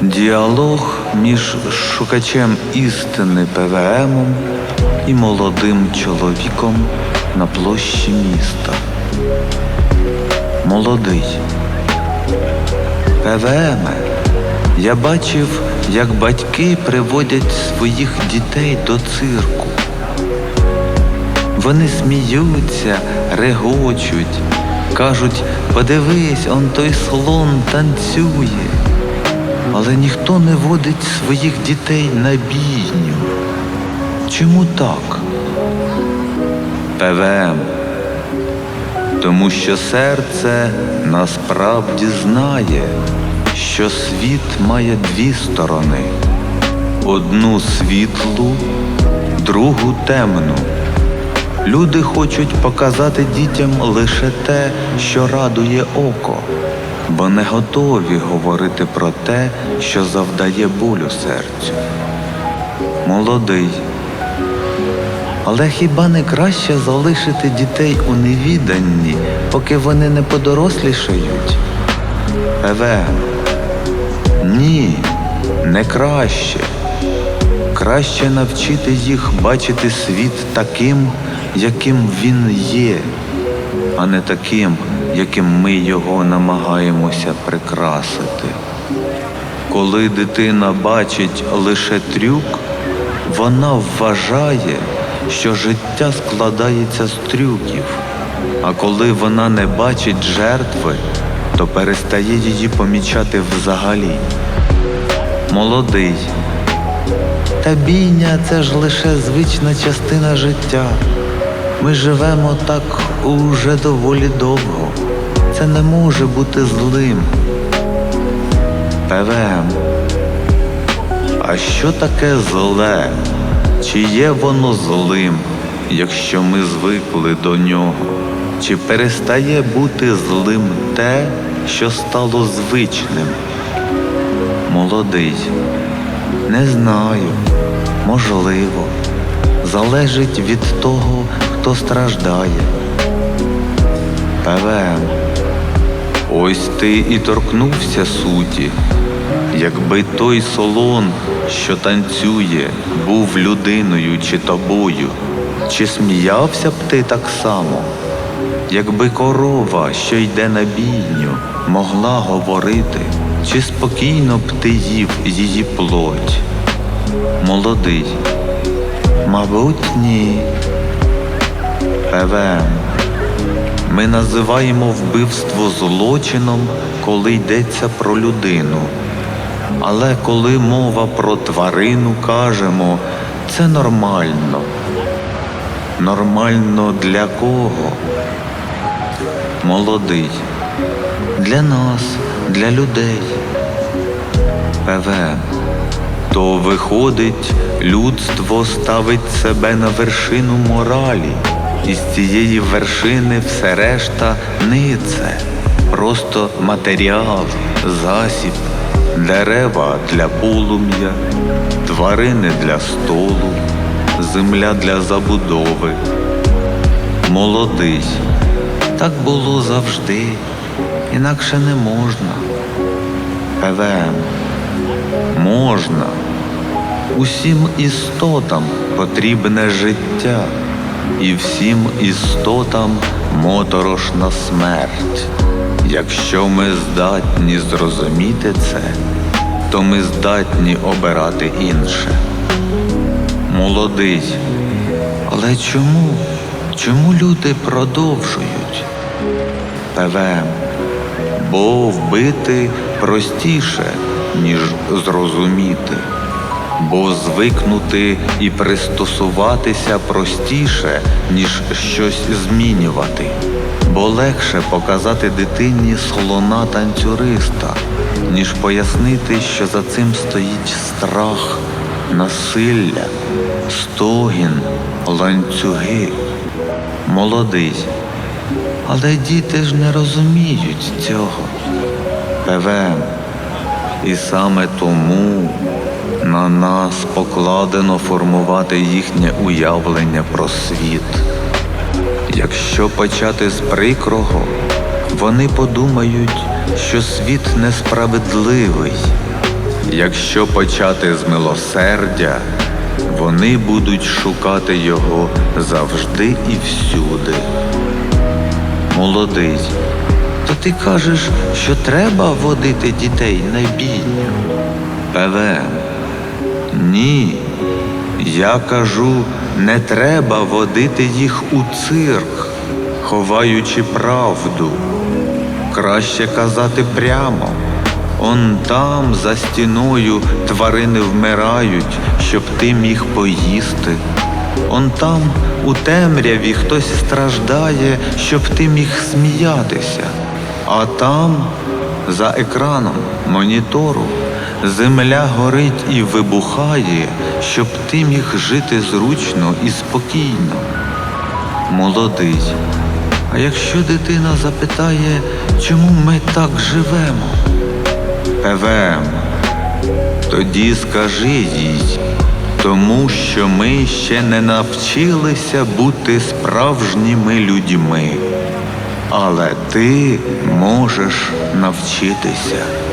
Діалог між шукачем істини ПВМом і молодим чоловіком на площі міста. Молодий. ПВМ. Я бачив, як батьки приводять своїх дітей до цирку. Вони сміються, регочуть, кажуть, подивись, он той слон танцює. Але ніхто не водить своїх дітей на бійню. Чому так? ПВМ. Тому що серце насправді знає, що світ має дві сторони: одну світлу, другу темну. Люди хочуть показати дітям лише те, що радує око, бо не готові говорити про те, що завдає болю серцю. Молодий. Але хіба не краще залишити дітей у невіданні, поки вони не подорослішають? Еве. Ні, не краще. Краще навчити їх бачити світ таким, яким він є, а не таким, яким ми його намагаємося прикрасити. Коли дитина бачить лише трюк, вона вважає, що життя складається з трюків, а коли вона не бачить жертви, то перестає її помічати взагалі. Молодий. Та бійня це ж лише звична частина життя. Ми живемо так уже доволі довго. Це не може бути злим. ПВМ. А що таке зле? Чи є воно злим, якщо ми звикли до нього? Чи перестає бути злим те, що стало звичним? Молодий. Не знаю. Можливо. Залежить від того, хто страждає. ПВМ. Ось ти і торкнувся суті. Якби той солон, що танцює, був людиною чи тобою, чи сміявся б ти так само? Якби корова, що йде на бійню, могла говорити, чи спокійно б ти їв її плоть? Молодий. Мабуть, ні. ПВМ. Ми називаємо вбивство злочином, коли йдеться про людину. Але коли мова про тварину, кажемо, це нормально. Нормально для кого? Молодий. Для нас, для людей. ПВМ. То виходить, людство ставить себе на вершину моралі, і з цієї вершини все решта нице, просто матеріал, засіб, дерева для полум'я, тварини для столу, земля для забудови. Молодий. Так було завжди, інакше не можна. ПВМ. Можна. Усім істотам потрібне життя, і всім істотам моторошна смерть. Якщо ми здатні зрозуміти це, то ми здатні обирати інше. Молодий. Але чому? Чому люди продовжують? ПВМ. Бо вбити простіше, ніж зрозуміти, бо звикнути і пристосуватися простіше, ніж щось змінювати, бо легше показати дитині слона танцюриста, ніж пояснити, що за цим стоїть страх, насилля, стогін, ланцюги. Молодий. Але діти ж не розуміють цього. ПВМ. І саме тому на нас покладено формувати їхнє уявлення про світ. Якщо почати з прикрого, вони подумають, що світ несправедливий. Якщо почати з милосердя, вони будуть шукати його завжди і всюди. Молодий, то ти кажеш, що треба водити дітей на бійню? ПВМ. Ні. Я кажу, не треба водити їх у цирк, ховаючи правду. Краще казати прямо. Он там, за стіною, тварини вмирають, щоб ти міг поїсти. Он там, у темряві, хтось страждає, щоб ти міг сміятися. А там, за екраном монітору, земля горить і вибухає, щоб ти міг жити зручно і спокійно. Молодий. А якщо дитина запитає, чому ми так живемо? ПВМ. Тоді скажи їй, тому що ми ще не навчилися бути справжніми людьми. Але ти можеш навчитися.